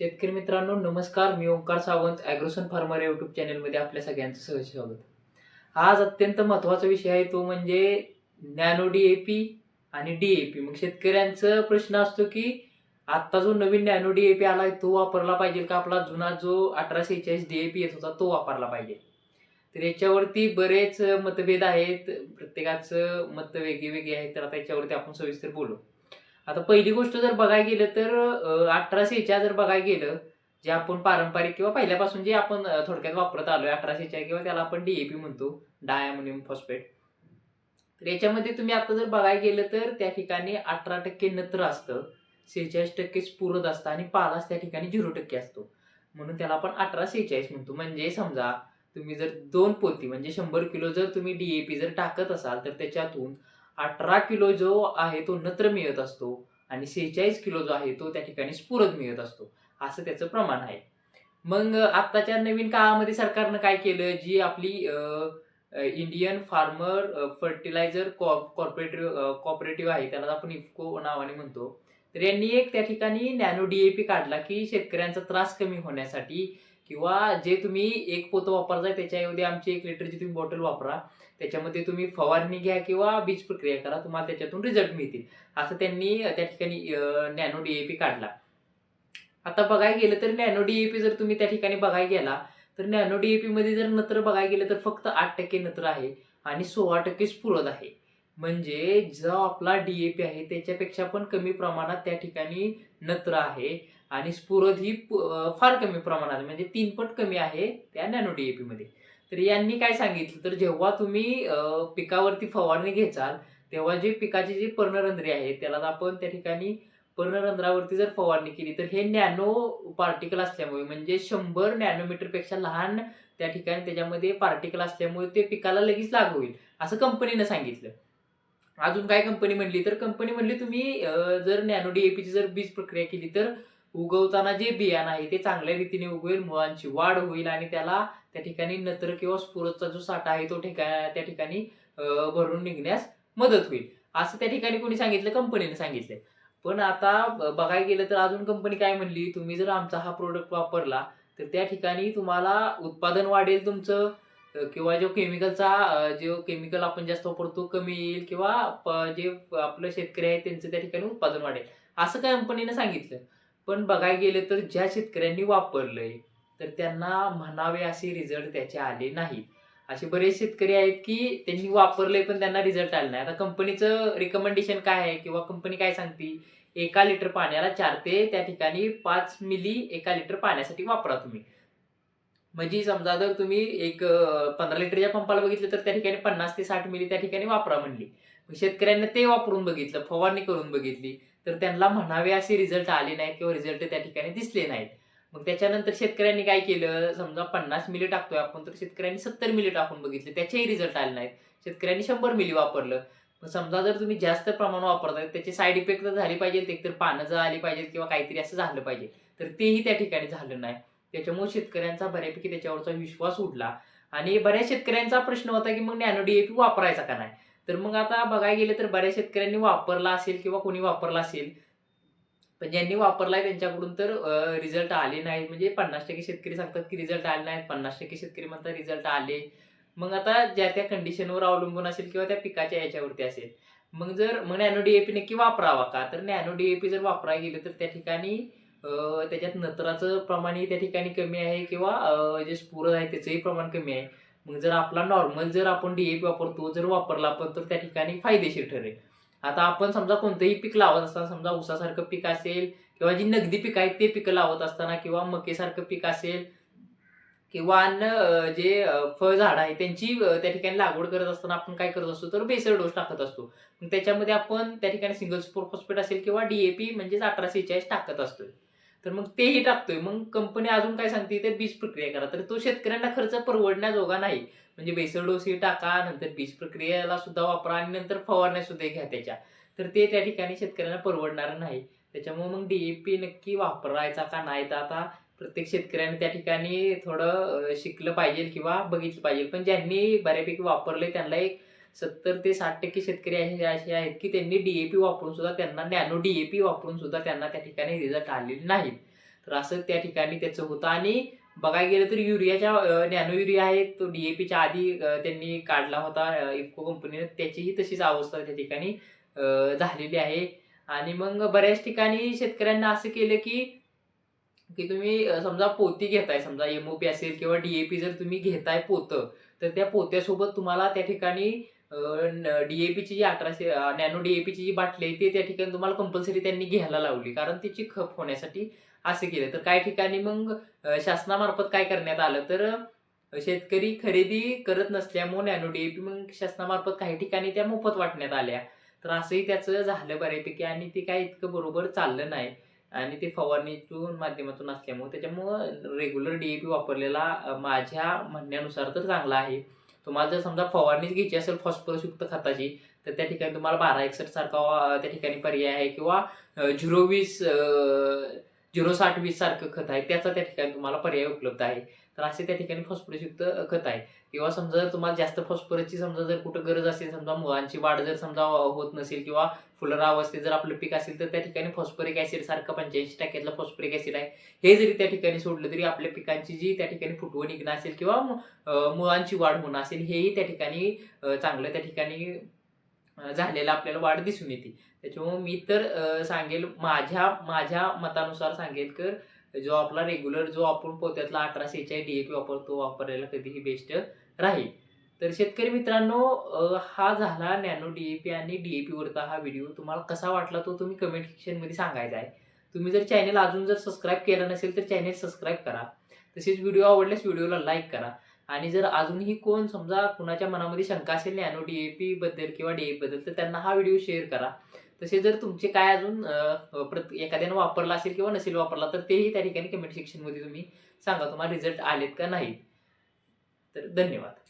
शेतकरी मित्रांनो नमस्कार. मी Omkar Sawant Agrosun farmer YouTube चॅनलमध्ये आपल्या सगळ्यांचं सहज स्वागत. आज अत्यंत महत्त्वाचा विषय आहे तो म्हणजे नॅनो डी ए पी आणि डी ए पी. मग शेतकऱ्यांचं प्रश्न असतो की आत्ता जो नवीन नॅनो डी ए पी आला आहे तो वापरला पाहिजे का? आपला जुना जो अठरा सेहेचाळीस डी ए पी येत होता तो वापरला पाहिजे. तर याच्यावरती बरेच मतभेद आहेत. प्रत्येकाचं मत वेगळी वेगळी आहेत. तर आता याच्यावरती आपण सविस्तर बोलू. आता पहिली गोष्ट जर बघायला गेलं तर अठराशेच्या जर बघायला गेलं जे आपण पारंपरिक किंवा पहिल्यापासून जे आपण थोडक्यात वापरत आलोय अठराशेच्या किंवा त्याला आपण डीएपी म्हणतो डायमोनियम फॉस्फेट तर याच्यामध्ये तुम्ही आता जर बघायला गेलं तर त्या ठिकाणी अठरा टक्के नत्र असतं सेहेचाळीस टक्के स्फुरद असतं आणि पालास त्या ठिकाणी झिरो टक्के असतो. म्हणून त्याला आपण अठरा सेहेचाळीस म्हणतो. म्हणजे समजा तुम्ही जर दोन पोती म्हणजे शंभर किलो जर तुम्ही डीएपी जर टाकत असाल तर त्याच्यातून अठरा किलो जो आहे तो नत्र मिळत असतो आणि सेहेचाळीस किलो जो आहे तो त्या ठिकाणी स्फुरद मिळत असतो. असं त्याचं प्रमाण आहे. मग आत्ताच्या नवीन काळामध्ये सरकारनं काय केलं? जी आपली Indian farmer fertiliser corporative cooperative आहे त्याला आपण इफको नावाने म्हणतो. तर यांनी एक त्या ठिकाणी नॅनो डीएपी काढला की शेतकऱ्यांचा त्रास कमी होण्यासाठी किंवा जे तुम्ही एक पोतं वापरताय त्याच्याऐवजी आमची एक लिटरची तुम्ही बॉटल वापरा त्याच्यामध्ये तुम्ही फवारणी घ्या किंवा बीज प्रक्रिया करा तुम्हाला त्याच्यातून रिझल्ट मिळतील. असं त्यांनी त्या ठिकाणी नॅनो डीएपी काढला. आता बघायला गेलं तर नॅनो डीएपी जर तुम्ही त्या ठिकाणी बघायला गेला तर नॅनो डीएपी मध्ये जर नत्र बघायला गेलं तर फक्त आठ टक्के नत्र आहे आणि सोळा टक्के स्फुरद आहे. म्हणजे जो आपला डीएपी आहे त्याच्यापेक्षा पण कमी प्रमाणात त्या ठिकाणी नत्र आहे. आणि स्फुरद ही फार कमी प्रमाणात आहे. म्हणजे तीनपट कमी आहे त्या नॅनो डीएपी मध्ये. तर यांनी काय सांगितलं? तर जेव्हा तुम्ही पिकावरती फवारणी घेचाल तेव्हा जे पिकाची जी पर्णरंध्रे आहेत त्याला आपण त्या ठिकाणी पर्णरंध्रावरती जर फवारणी केली तर हे नॅनो पार्टिकल असल्यामुळे म्हणजे शंभर नॅनोमीटरपेक्षा लहान त्या ठिकाणी त्याच्यामध्ये पार्टिकल असल्यामुळे ते पिकाला लगेच लागू होईल असं कंपनीनं सांगितलं. अजून काय कंपनी म्हणली? तर कंपनी म्हणली तुम्ही जर नॅनो डीएपीची जर बीज प्रक्रिया केली तर उगवताना जे बियाणं आहे ते चांगल्या रीतीने उगवेल मुळांची वाढ होईल आणि त्याला त्या ठिकाणी नत्र किंवा स्फुरदचा जो साठा आहे तो ठिका त्या ठिकाणी भरून निघण्यास मदत होईल. असं त्या ठिकाणी कोणी सांगितलं? कंपनीने सांगितलं. पण आता बघायला गेलं तर अजून कंपनी काय म्हणली? तुम्ही जर आमचा हा प्रोडक्ट वापरला तर त्या ठिकाणी तुम्हाला उत्पादन वाढेल तुमचं किंवा जो केमिकलचा जो केमिकल आपण जास्त वापरतो कमी येईल किंवा जे आपलं शेतकरी आहे त्यांचं त्या ठिकाणी उत्पादन वाढेल. असं कंपनीनं सांगितलं. पण बघायला गेलं तर ज्या शेतकऱ्यांनी वापरलंय तर त्यांना म्हणावे असे रिझल्ट त्याचे आले नाहीत. असे बरेच शेतकरी आहेत की त्यांनी वापरले पण त्यांना रिझल्ट आले नाही. आता कंपनीचं रिकमेंडेशन काय आहे किंवा कंपनी काय सांगते? एका लिटर पाण्याला चार ते त्या ठिकाणी पाच मिली एका लिटर पाण्यासाठी वापरा तुम्ही. म्हणजे समजा जर तुम्ही एक पंधरा लिटरच्या पंपाला बघितलं तर त्या ठिकाणी पन्नास ते साठ मिली त्या ठिकाणी वापरा म्हणली. मग शेतकऱ्यांना ते वापरून बघितलं फवारणी करून बघितली. तर त्यांना म्हणावे असे रिझल्ट आले नाहीत किंवा रिझल्ट त्या ठिकाणी दिसले नाहीत. मग त्याच्यानंतर शेतकऱ्यांनी काय केलं? समजा पन्नास मिली टाकतोय आपण तर शेतकऱ्यांनी सत्तर मिली टाकून बघितले. त्याचेही रिझल्ट आले नाहीत. शेतकऱ्यांनी शंभर मिली वापरलं. मग समजा जर तुम्ही जास्त प्रमाण वापरताय त्याचे साईड इफेक्ट तर झाले पाहिजेत एकतर पानं जर आली पाहिजेत किंवा काहीतरी असं झालं पाहिजे. तर तेही त्या ठिकाणी झालं नाही. त्याच्यामुळे शेतकऱ्यांचा बऱ्यापैकी त्याच्यावरचा विश्वास उडला आणि बऱ्याच शेतकऱ्यांचा प्रश्न होता की मग नॅनो डीएपी वापरायचा का नाही? तर मग आता बघायला गेलं तर बऱ्याच शेतकऱ्यांनी वापरला असेल किंवा कोणी वापरला असेल पण ज्यांनी वापरलाय त्यांच्याकडून तर रिझल्ट आले नाहीत. म्हणजे पन्नास टक्के शेतकरी सांगतात की रिझल्ट आले नाहीत. पन्नास टक्के शेतकरी म्हणतात रिझल्ट आले. मग आता ज्या त्या कंडिशनवर अवलंबून असेल किंवा त्या पिकाच्या याच्यावरती असेल मग जर मग नॅनो डीएपी नक्की वापरावा का? तर नॅनो डीएपी जर वापरायला गेलं तर त्या ठिकाणी त्याच्यात नत्राचं प्रमाणही त्या ठिकाणी कमी आहे किंवा जे स्फुरद आहे त्याचंही प्रमाण कमी आहे. मग जर आपला नॉर्मल जर आपण डीएपी वापरतो जर वापरला आपण तर त्या ठिकाणी फायदेशीर ठरेल. आता आपण समजा कोणतंही पीक लावत असताना समजा ऊसासारखं पीक असेल किंवा जी नगदी पीक आहेत ते पिकं लावत असताना किंवा मकेसारखं पीक असेल किंवा अन्न जे फळझाड आहे त्यांची त्या ठिकाणी लागवड करत असताना आपण काय करत असतो तर बेसर डोस टाकत असतो. मग त्याच्यामध्ये आपण त्या ठिकाणी सिंगल सुपर फॉस्फेट असेल किंवा डीएपी म्हणजेच अठराशे चाळीस टाकत असतोय. तर मग तेही टाकतोय. मग कंपनी अजून काय सांगते ते बीज प्रक्रिया करा. तर तो शेतकऱ्यांना खर्च परवडण्याजोगा नाही. म्हणजे बेसर डोसही टाका नंतर बीज प्रक्रियेला सुद्धा वापरा आणि नंतर फवारण्या सुद्धा घ्या त्याच्या. तर ते त्या ठिकाणी शेतकऱ्यांना परवडणार नाही. त्याच्यामुळे मग डीएपी नक्की वापरायचा का नाही तर आता प्रत्येक शेतकऱ्याने त्या ठिकाणी थोडं शिकलं पाहिजे किंवा बघितलं पाहिजे. पण ज्यांनी बऱ्यापैकी वापरले त्यांना एक सत्तर ते साठ टक्के शेतकरी असे असे आहेत की त्यांनी डीएपी वापरून सुद्धा त्यांना नॅनो डीएपी वापरून सुद्धा त्यांना त्या ठिकाणी रिझल्ट आलेले नाहीत. तर असं त्या ठिकाणी त्याचं होतं. आणि बघायला गेलं तर युरियाच्या नॅनो युरिया आहे तो डीएपीच्या आधी त्यांनी काढला होता इफको इफ्को कंपनीने. त्याचीही तशीच अवस्था त्या ठिकाणी झालेली आहे. आणि मग बऱ्याच ठिकाणी शेतकऱ्यांना असं केलं की की तुम्ही समजा पोती घेताय समजा एमओपी असेल किंवा डीएपी जर तुम्ही घेताय पोतं तर त्या पोत्यासोबत तुम्हाला त्या ठिकाणी डीएपीची जी अठराशे नॅनो डीएपीची जी बाटली आहे ती त्या ठिकाणी तुम्हाला कंपल्सरी त्यांनी घ्यायला लावली. कारण तिची खप होण्यासाठी असं केलं. तर काही ठिकाणी मग शासनामार्फत काय करण्यात आलं? तर शेतकरी खरेदी करत नसल्यामुळे नॅनो डीएपी मग शासनामार्फत काही ठिकाणी त्या मोफत वाटण्यात आल्या. तर असंही त्याचं झालं बऱ्यापैकी आणि ते काय इतकं बरोबर चाललं नाही. आणि ते फवारणीतून माध्यमातून असल्यामुळे त्याच्यामुळं रेग्युलर डीएपी वापरलेला माझ्या म्हणण्यानुसार तर चांगला आहे. तुम्हाला जर समजा फवारणीच घ्यायची असेल फॉस्फरसयुक्त खताची तर त्या ठिकाणी तुम्हाला बारा एकसठ सारखा त्या ठिकाणी पर्याय आहे किंवा झिरो वीस झिरो साठ वीस सारखं खत आहे त्याचा त्या ठिकाणी तुम्हाला पर्याय उपलब्ध आहे. तर असे त्या ठिकाणी फॉस्फरसयुक्त खत आहे. किंवा समजा जर तुम्हाला जास्त फॉस्फरसची समजा जर कुठं गरज असेल समजा मुळांची वाढ जर समजा होत नसेल किंवा फुलरा अवस्थेत जर आपलं पीक असेल तर त्या ठिकाणी फॉस्फरिक ॲसिड सारखं पंच्याऐंशी टक्क्यातलं फॉस्फरिक ॲसिड आहे. हे जरी त्या ठिकाणी सोडलं तरी आपल्या पिकांची जी त्या ठिकाणी फुटवण निघणं असेल किंवा मुळांची वाढ होणं असेल हेही त्या ठिकाणी चांगलं त्या ठिकाणी झालेलं आपल्याला वाढ दिसून येते. त्याच्यामुळे मी तर सांगेल माझ्या माझ्या मतानुसार सांगेल तर जो आपला रेग्युलर जो आपण पोत्यातला अठराशे एचाळी डी ए पी वापरतो वापरायला कधीही बेस्ट राहील. तर शेतकरी मित्रांनो हा झाला नॅनो डी ए पी आणि डी ए वरचा हा व्हिडिओ तुम्हाला कसा वाटला तो तुम्ही कमेंट सेक्शनमध्ये सांगायचा आहे. तुम्ही जर चॅनल अजून जर सबस्क्राईब केलं नसेल तर चॅनल सबस्क्राईब करा. तसेच व्हिडिओ आवडल्यास व्हिडिओला लाईक करा. आणि जर अजूनही कोण समजा कुणाच्या मनामध्ये शंका असेल नॅनो डी ए बद्दल किंवा डी ए बद्दल तर त्यांना हा व्हिडिओ शेअर करा. तसे जर तुमचे काय अजून प्रत एखाद्यानं वापरला असेल किंवा नसेल वापरला तर तेही त्या ठिकाणी कमेंट सेक्शनमध्ये तुम्ही सांगा तुम्हाला रिझल्ट आलेत का नाही. तर धन्यवाद.